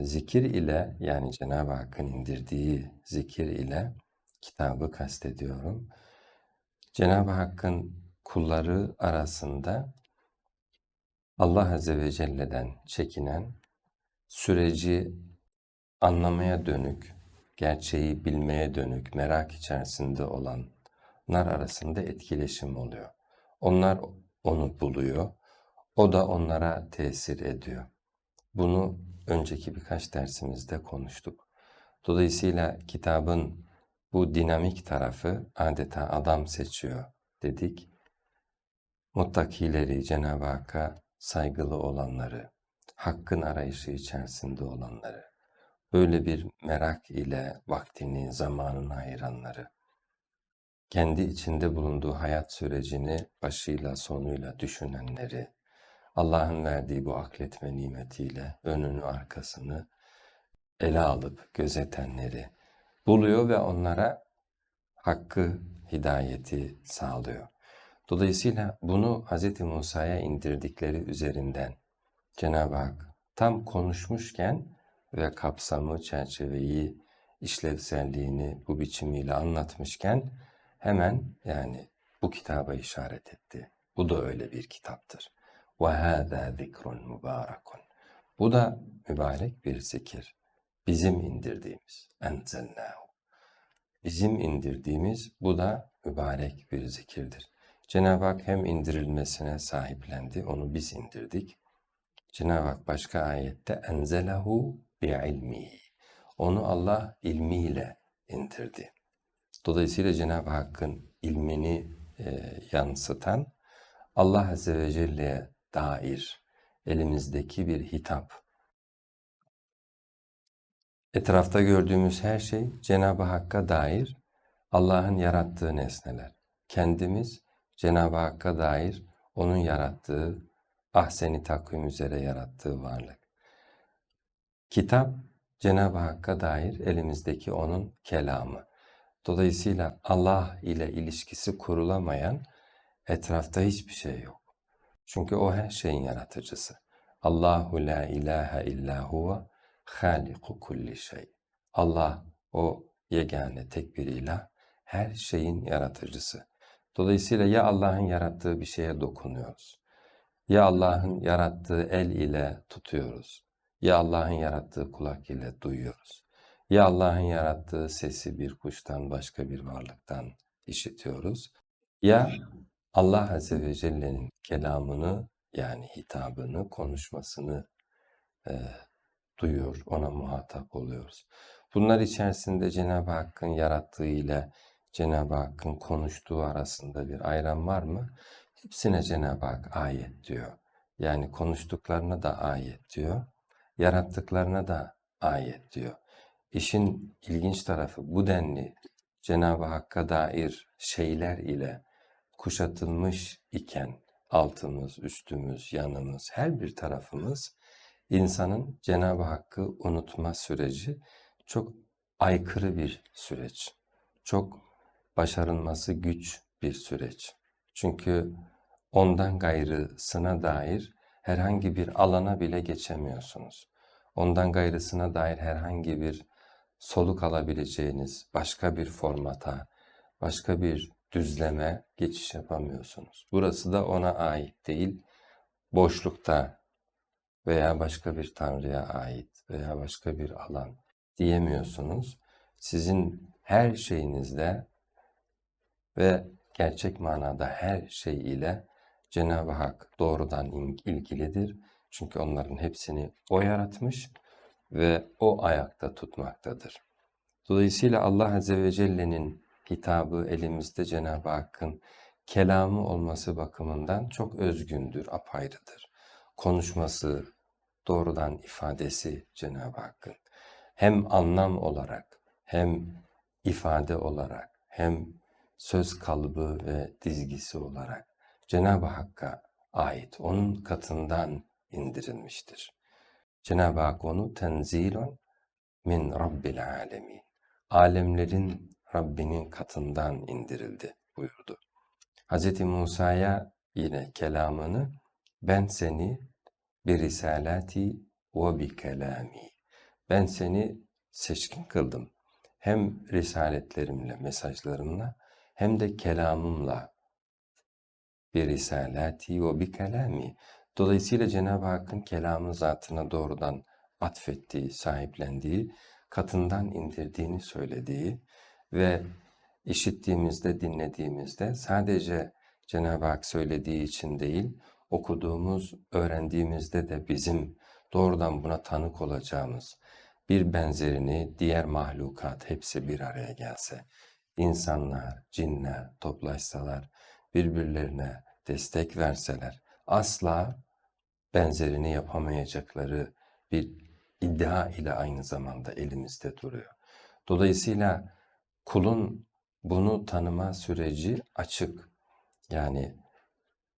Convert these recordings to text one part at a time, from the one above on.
Zikir ile yani Cenab-ı Hakk'ın indirdiği zikir ile kitabı kastediyorum. Cenab-ı Hakk'ın kulları arasında Allah Azze ve Celle'den çekinen, süreci anlamaya dönük, gerçeği bilmeye dönük, merak içerisinde olanlar arasında etkileşim oluyor. Onlar onu buluyor, o da onlara tesir ediyor. Bunu önceki birkaç dersimizde konuştuk. Dolayısıyla kitabın bu dinamik tarafı adeta adam seçiyor dedik. Muttakileri, Cenab-ı Hakk'a saygılı olanları, hakkın arayışı içerisinde olanları, böyle bir merak ile vaktini, zamanını ayıranları, kendi içinde bulunduğu hayat sürecini başıyla sonuyla düşünenleri, Allah'ın verdiği bu akletme nimetiyle önünü arkasını ele alıp gözetenleri buluyor ve onlara hakkı, hidayeti sağlıyor. Dolayısıyla bunu Hz. Musa'ya indirdikleri üzerinden Cenab-ı Hak tam konuşmuşken ve kapsamı, çerçeveyi, işlevselliğini bu biçimiyle anlatmışken hemen yani bu kitaba işaret etti. Bu da öyle bir kitaptır. Ve hâzâ zikrun mübârekun. Bu da mübarek bir zikir. Bizim indirdiğimiz. Enzelnâhu. Bizim indirdiğimiz bu da mübarek bir zikirdir. Cenab-ı Hak hem indirilmesine sahiplendi, onu biz indirdik. Cenab-ı Hak başka ayette enzelahu bi'ilmihi. Onu Allah ilmiyle indirdi. Dolayısıyla Cenab-ı Hakk'ın ilmini e, yansıtan Allah Azze ve Celle'ye dair elimizdeki bir hitap. Etrafta gördüğümüz her şey Cenab-ı Hakk'a dair Allah'ın yarattığı nesneler. Kendimiz Cenab-ı Hakk'a dair O'nun yarattığı, ahseni takvim üzere yarattığı varlık. Kitap, Cenab-ı Hakk'a dair elimizdeki O'nun kelamı. Dolayısıyla Allah ile ilişkisi kurulamayan etrafta hiçbir şey yok. Çünkü O her şeyin yaratıcısı. Allahu la ilahe illa huve haliku kulli şey. Allah o yegane tek bir ilah, her şeyin yaratıcısı. Dolayısıyla ya Allah'ın yarattığı bir şeye dokunuyoruz, ya Allah'ın yarattığı el ile tutuyoruz, ya Allah'ın yarattığı kulak ile duyuyoruz, ya Allah'ın yarattığı sesi bir kuştan başka bir varlıktan işitiyoruz, ya Allah Azze ve Celle'nin kelamını yani hitabını, konuşmasını e, duyuyor, ona muhatap oluyoruz. Bunlar içerisinde Cenab-ı Hakk'ın yarattığı ile Cenab-ı Hakk'ın konuştuğu arasında bir ayrım var mı? Hepsine Cenab-ı Hak ayet diyor. Yani konuştuklarına da ayet diyor. Yarattıklarına da ayet diyor. İşin ilginç tarafı bu denli Cenab-ı Hakk'a dair şeyler ile kuşatılmış iken altımız, üstümüz, yanımız, her bir tarafımız insanın Cenab-ı Hakk'ı unutma süreci çok aykırı bir süreç. Çok başarılması güç bir süreç. Çünkü ondan gayrısına dair herhangi bir alana bile geçemiyorsunuz. Ondan gayrısına dair herhangi bir soluk alabileceğiniz başka bir formata, başka bir düzleme geçiş yapamıyorsunuz. Burası da ona ait değil, boşlukta veya başka bir tanrıya ait veya başka bir alan diyemiyorsunuz. Sizin her şeyinizde ve gerçek manada her şey ile Cenab-ı Hak doğrudan ilgilidir. Çünkü onların hepsini O yaratmış ve O ayakta tutmaktadır. Dolayısıyla Allah Azze ve Celle'nin hitabı elimizde Cenab-ı Hakk'ın kelamı olması bakımından çok özgündür, apayrıdır. Konuşması, doğrudan ifadesi Cenab-ı Hakk'ın hem anlam olarak hem ifade olarak hem söz kalıbı ve dizgisi olarak Cenab-ı Hakk'a ait, onun katından indirilmiştir. Cenab-ı Hak onu tenzilun min Rabbil alemin. Alemlerin Rabbinin katından indirildi buyurdu. Hz. Musa'ya yine kelamını ben seni bir risalati ve bi kelami ben seni seçkin kıldım. Hem risaletlerimle, mesajlarımla hem de kelamımla bir risalati ve bir kelami. Dolayısıyla Cenab-ı Hakk'ın kelamın zatına doğrudan atfettiği, sahiplendiği, katından indirdiğini söylediği ve işittiğimizde, dinlediğimizde sadece Cenab-ı Hak söylediği için değil, okuduğumuz, öğrendiğimizde de bizim doğrudan buna tanık olacağımız bir benzerini diğer mahlukat hepsi bir araya gelse, insanlar, cinler toplaşsalar, birbirlerine destek verseler, asla benzerini yapamayacakları bir iddia ile aynı zamanda elimizde duruyor. Dolayısıyla kulun bunu tanıma süreci açık. Yani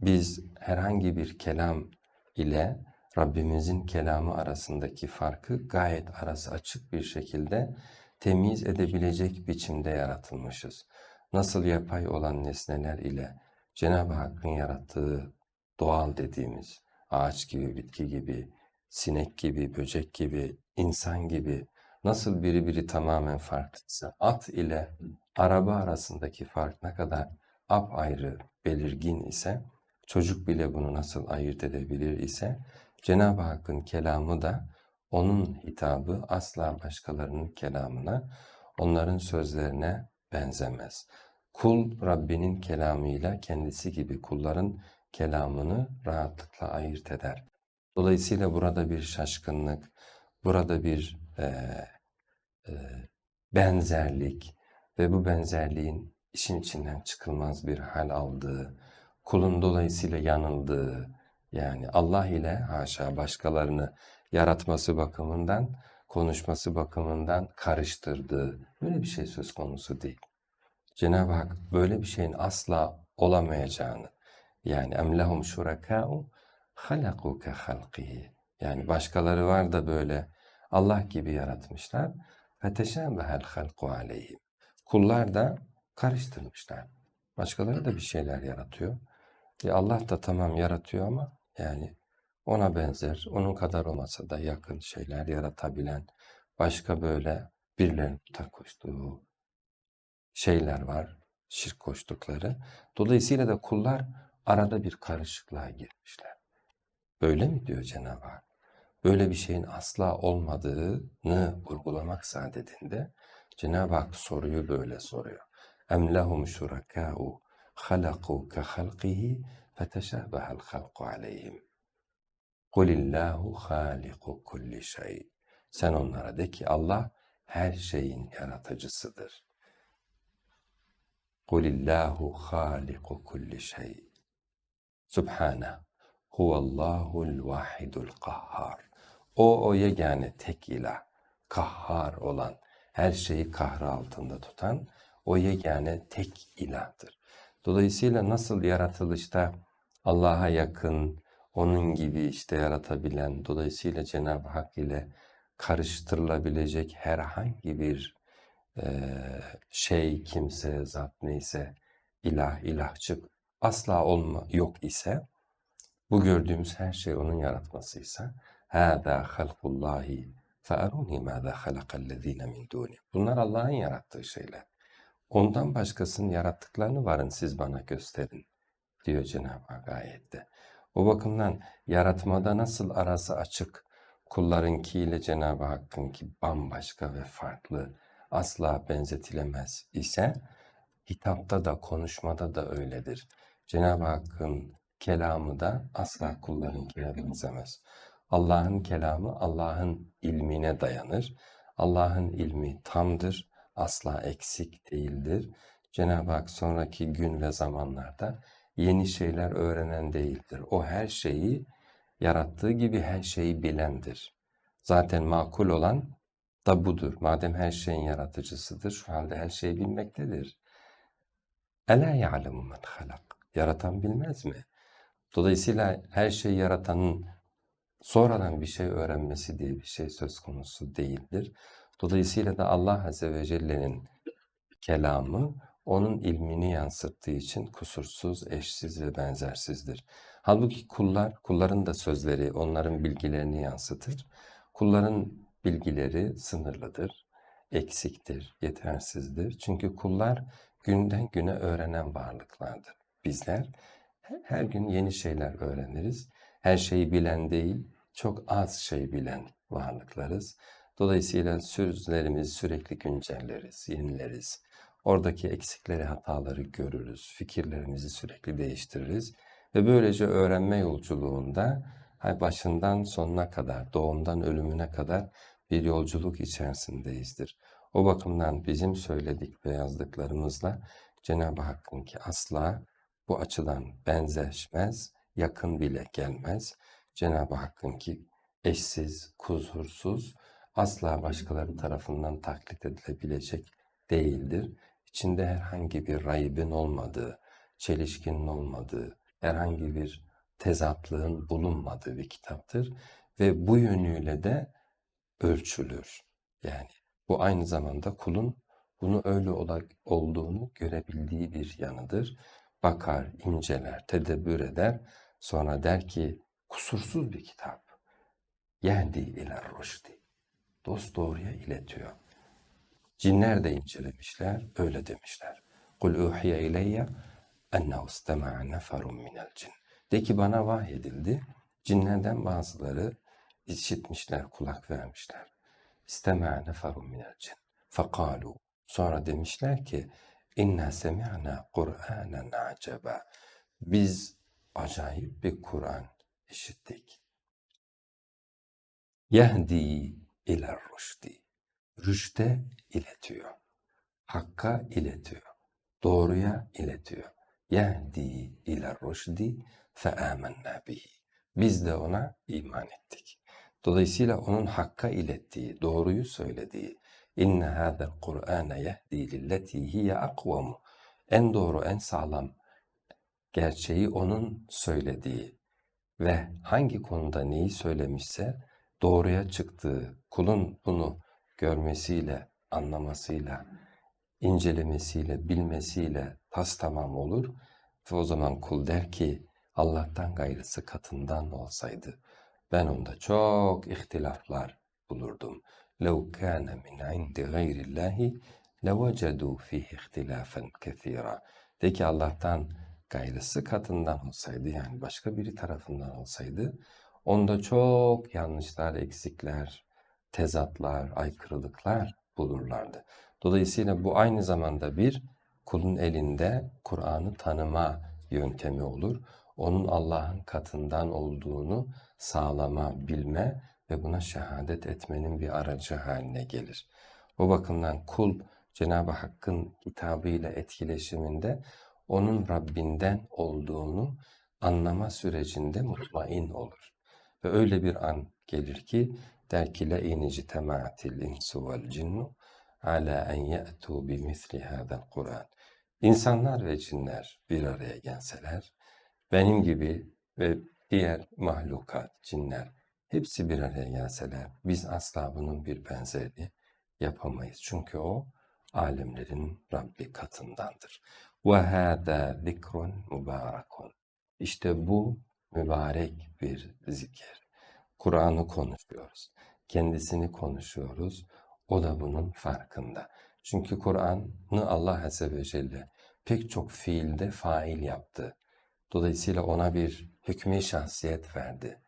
biz herhangi bir kelam ile Rabbimizin kelamı arasındaki farkı gayet arası açık bir şekilde temiz edebilecek biçimde yaratılmışız. Nasıl yapay olan nesneler ile Cenab-ı Hakk'ın yarattığı doğal dediğimiz ağaç gibi, bitki gibi, sinek gibi, böcek gibi, insan gibi nasıl biri biri tamamen farklıysa at ile araba arasındaki fark ne kadar apayrı, belirgin ise çocuk bile bunu nasıl ayırt edebilir ise Cenab-ı Hakk'ın kelamı da onun hitabı asla başkalarının kelamına, onların sözlerine benzemez. Kul Rabbinin kelamıyla kendisi gibi kulların kelamını rahatlıkla ayırt eder. Dolayısıyla burada bir şaşkınlık, burada bir eee, benzerlik ve bu benzerliğin işin içinden çıkılmaz bir hal aldığı, kulun dolayısıyla yanıldığı, yani Allah ile haşa başkalarını yaratması bakımından, konuşması bakımından karıştırdığı böyle bir şey söz konusu değil. Cenab-ı Hak böyle bir şeyin asla olamayacağını, yani emlehum şurakâ'u halakû ke halqihi. Yani başkaları var da böyle Allah gibi yaratmışlar. Feteşâbehel halku aleyhim. Kullar da karıştırmışlar. Başkaları da bir şeyler yaratıyor. E Allah da tamam yaratıyor ama yani ona benzer, onun kadar olmasa da yakın şeyler yaratabilen başka böyle birilerinin tak koştuğu şeyler var, şirk koştukları. Dolayısıyla da kullar arada bir karışıklığa girmişler. Böyle mi diyor Cenab-ı Hak? Böyle bir şeyin asla olmadığını vurgulamak saadetinde Cenab-ı Hak soruyu böyle soruyor. Em lehum şurakâ'u halakû ke halqihi feteşâbehel halku aleyhim. Kulillahu haliku kulli şey. Sen onlara de ki Allah her şeyin yaratıcısıdır. Kulillahu haliku kulli şey. Subhane. Huvallahul vahidul kahhar. O o yegane tek ilah, kahhar olan, her şeyi kahrı altında tutan o yegane tek ilahdır. Dolayısıyla nasıl yaratılışta Allah'a yakın, onun gibi işte yaratabilen, dolayısıyla Cenab-ı Hak ile karıştırılabilecek herhangi bir eee, şey, kimse, zat neyse, ilah, ilahçık asla olma, yok ise, bu gördüğümüz her şey onun yaratmasıysa, Hâzâ halkullâhi fe'erûnî mâzâ halakallezîne min dûni. Bunlar Allah'ın yarattığı şeyler. Ondan başkasının yarattıklarını varın siz bana gösterin diyor Cenab-ı Hak ayette. O bakımdan yaratmada nasıl arası açık, kullarınkiyle Cenab-ı Hakk'ınki bambaşka ve farklı, asla benzetilemez ise hitapta da konuşmada da öyledir. Cenab-ı Hakk'ın kelamı da asla kullarınkine benzemez. Allah'ın kelamı Allah'ın ilmine dayanır. Allah'ın ilmi tamdır, asla eksik değildir. Cenab-ı Hak sonraki gün ve zamanlarda yeni şeyler öğrenen değildir. O her şeyi yarattığı gibi her şeyi bilendir. Zaten makul olan da budur. Madem her şeyin yaratıcısıdır, şu halde her şeyi bilmektedir. Ela ya'lemu men halak. Yaratan bilmez mi? Dolayısıyla her şeyi yaratanın sonradan bir şey öğrenmesi diye bir şey söz konusu değildir. Dolayısıyla da Allah Azze ve Celle'nin kelamı onun ilmini yansıttığı için kusursuz, eşsiz ve benzersizdir. Halbuki kullar, kulların da sözleri onların bilgilerini yansıtır. Kulların bilgileri sınırlıdır, eksiktir, yetersizdir. Çünkü kullar günden güne öğrenen varlıklardır. Bizler he- her gün yeni şeyler öğreniriz. Her şeyi bilen değil, çok az şey bilen varlıklarız. Dolayısıyla sözlerimizi sürekli güncelleriz, yenileriz. Oradaki eksikleri, hataları görürüz. Fikirlerimizi sürekli değiştiririz. Ve böylece öğrenme yolculuğunda başından sonuna kadar, doğumdan ölümüne kadar bir yolculuk içerisindeyizdir. O bakımdan bizim söyledik ve yazdıklarımızla Cenab-ı Hakk'ın ki asla bu açıdan benzeşmez, yakın bile gelmez. Cenab-ı Hakk'ın ki eşsiz, kusursuz, asla başkaları tarafından taklit edilebilecek değildir. İçinde herhangi bir raybin olmadığı, çelişkinin olmadığı, herhangi bir tezatlığın bulunmadığı bir kitaptır ve bu yönüyle de ölçülür. Yani bu aynı zamanda kulun bunu öyle olduğunu görebildiği bir yanıdır. Bakar, inceler, tedebbür eder, sonra der ki kusursuz bir kitap. Yehdi ila rushdi. Dost doğruya iletiyor. Cinler de incelemişler, öyle demişler. Kul uhiye ileyye ennehu istema'a neferun minel cin. De ki bana vahyedildi. Cinlerden bazıları işitmişler, kulak vermişler. İstema'a neferun minel cin. Fekalu. Sonra demişler ki inna semi'na Kur'anen acaba. Biz acayip bir Kur'an işittik. Yehdi ila rüşdi. Rüşte iletiyor. Hakka iletiyor. Doğruya iletiyor. Yehdi ila rüşdi fe amennâ bihi. Biz de ona iman ettik. Dolayısıyla onun hakka ilettiği, doğruyu söylediği, inne hâzel Kur'âne yehdi lilleti hiye akvamu. En doğru, en sağlam gerçeği onun söylediği ve hangi konuda neyi söylemişse doğruya çıktığı, kulun bunu görmesiyle, anlamasıyla, incelemesiyle, bilmesiyle tas tamam olur ve o zaman kul der ki Allah'tan gayrısı katından olsaydı ben onda çok ihtilaflar bulurdum. لَوْ كَانَ مِنْ عِنْدِ غَيْرِ اللّٰهِ لَوَجَدُوا ف۪يهِ اِخْتِلَافًا كَثِيرًا De ki Allah'tan gayrısı katından olsaydı yani başka biri tarafından olsaydı onda çok yanlışlar, eksikler, tezatlar, aykırılıklar bulurlardı. Dolayısıyla bu aynı zamanda bir kulun elinde Kur'an'ı tanıma yöntemi olur. Onun Allah'ın katından olduğunu sağlama, bilme ve buna şehadet etmenin bir aracı haline gelir. O bakımdan kul Cenab-ı Hakk'ın kitabıyla etkileşiminde onun Rabbinden olduğunu anlama sürecinde mutmain olur. Ve öyle bir an gelir ki der ki la in ictema'atil insu vel cinnu ala en ye'tu bi misli hada'l Kur'an. İnsanlar ve cinler bir araya gelseler benim gibi ve diğer mahlukat, cinler hepsi bir araya gelseler biz asla bunun bir benzerini yapamayız. Çünkü o alemlerin Rabbi katındandır. Ve hâdâ zikrun mübârekun. İşte bu mübarek bir zikir. Kur'an'ı konuşuyoruz. Kendisini konuşuyoruz. O da bunun farkında. Çünkü Kur'an'ı Allah Azze ve Celle pek çok fiilde fail yaptı. Dolayısıyla ona bir hükmü şahsiyet verdi.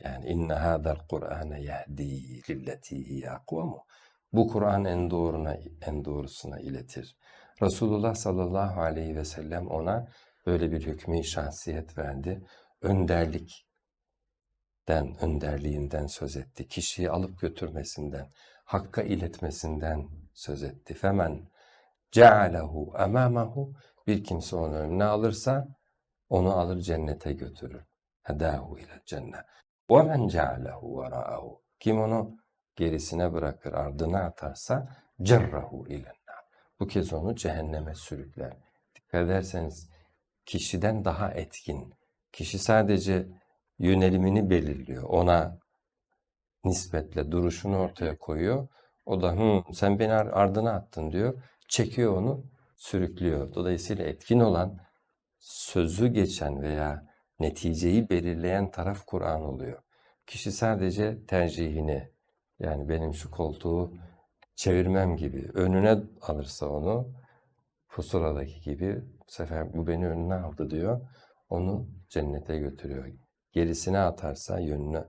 Yani inne hâdel Kur'âne yehdi lilleti hiye akvamu. Bu Kur'an en doğruna, en doğrusuna iletir. Resulullah sallallahu aleyhi ve sellem ona böyle bir hükmü şahsiyet verdi. Önderlikten, önderliğinden söz etti. Kişiyi alıp götürmesinden, hakka iletmesinden söz etti. Femen cealehu emamahu bir kimse onu önüne alırsa onu alır cennete götürür. Hedahu ile cennet. Ve men cealehu. Kim onu gerisine bırakır, ardına atarsa cerrahu ile Bu kez onu cehenneme sürükler. Dikkat ederseniz kişiden daha etkin. Kişi sadece yönelimini belirliyor. Ona nispetle duruşunu ortaya koyuyor. O da Hı, sen beni ar- ardına attın diyor. Çekiyor onu, sürüklüyor. Dolayısıyla etkin olan sözü geçen veya neticeyi belirleyen taraf Kur'an oluyor. Kişi sadece tercihini Yani benim şu koltuğu çevirmem gibi. Önüne alırsa onu pusuladaki gibi bu sefer bu beni önüne aldı diyor. Onu cennete götürüyor. Gerisine atarsa yönünü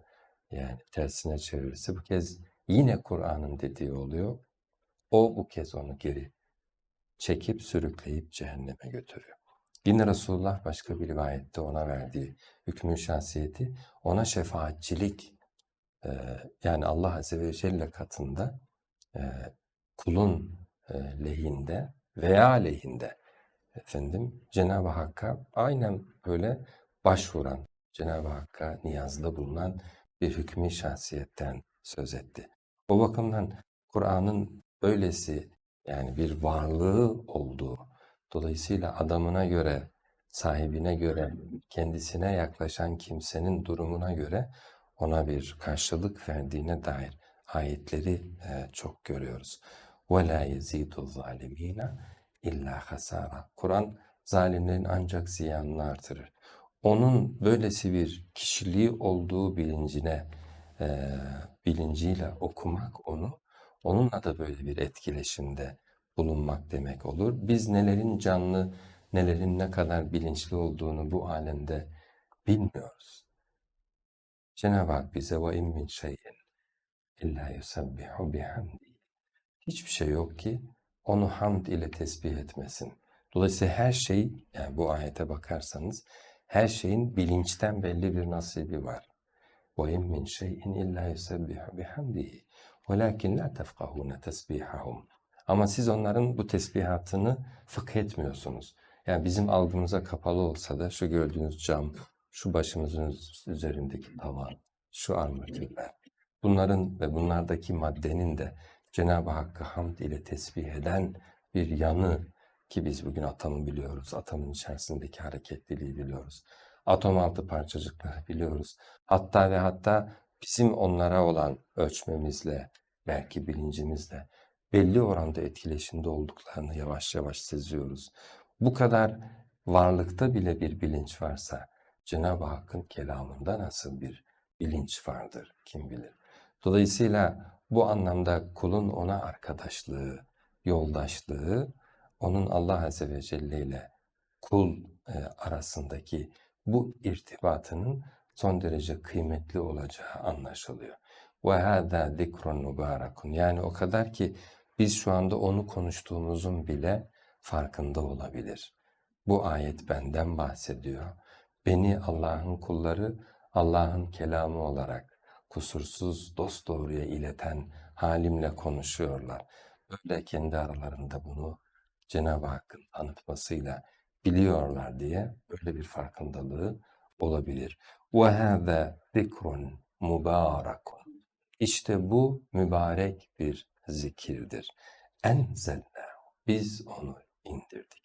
yani tersine çevirirse bu kez yine Kur'an'ın dediği oluyor. O bu kez onu geri çekip sürükleyip cehenneme götürüyor. Yine Resulullah başka bir rivayette ona verdiği hükmün şahsiyeti ona şefaatçilik yani Allah Azze ve Celle katında e, kulun e, lehinde veya lehinde efendim Cenab-ı Hakk'a aynen böyle başvuran, Cenab-ı Hakk'a niyazda bulunan bir hükmü şahsiyetten söz etti. O bakımdan Kur'an'ın böylesi yani bir varlığı olduğu, dolayısıyla adamına göre, sahibine göre, kendisine yaklaşan kimsenin durumuna göre ona bir karşılık verdiğine dair ayetleri e, çok görüyoruz. وَلَا يَزِيدُ الظَّالِم۪ينَ illa hasara. Kur'an zalimlerin ancak ziyanını artırır. Onun böylesi bir kişiliği olduğu bilincine, e, bilinciyle okumak onu, onunla da böyle bir etkileşimde bulunmak demek olur. Biz nelerin canlı, nelerin ne kadar bilinçli olduğunu bu alemde bilmiyoruz. Cenab-ı Hak bize ve in min şeyin illa yusabbihu bihamdi. Hiçbir şey yok ki onu hamd ile tesbih etmesin. Dolayısıyla her şey, yani bu ayete bakarsanız, her şeyin bilinçten belli bir nasibi var. وَاِنْ مِنْ شَيْءٍ اِلَّا يُسَبِّحُ بِحَمْدِهِ وَلَكِنْ لَا تَفْقَهُونَ تَسْبِيحَهُمْ Ama siz onların bu tesbihatını fıkh etmiyorsunuz. Yani bizim algımıza kapalı olsa da şu gördüğünüz cam, şu başımızın üzerindeki tavan, şu armatürler, bunların ve bunlardaki maddenin de Cenab-ı Hakk'ı hamd ile tesbih eden bir yanı ki biz bugün atomu biliyoruz. Atomun içerisindeki hareketliliği biliyoruz. Atom altı parçacıkları biliyoruz. Hatta ve hatta bizim onlara olan ölçmemizle, belki bilincimizle belli oranda etkileşimde olduklarını yavaş yavaş seziyoruz. Bu kadar varlıkta bile bir bilinç varsa Cenab-ı Hakk'ın kelamında nasıl bir bilinç vardır kim bilir. Dolayısıyla bu anlamda kulun ona arkadaşlığı, yoldaşlığı, onun Allah Azze ve Celle ile kul e, arasındaki bu irtibatının son derece kıymetli olacağı anlaşılıyor. وَهَذَا ذِكْرٌ مُبَارَكٌ Yani o kadar ki biz şu anda onu konuştuğumuzun bile farkında olabilir. Bu ayet benden bahsediyor. Beni Allah'ın kulları Allah'ın kelamı olarak kusursuz dost doğruya ileten halimle konuşuyorlar. Böyle kendi aralarında bunu Cenab-ı Hakk'ın tanıtmasıyla biliyorlar diye böyle bir farkındalığı olabilir. وَهَذَا ذِكْرٌ مُبَارَكٌ İşte bu mübarek bir zikirdir. Enzelna. Biz onu indirdik.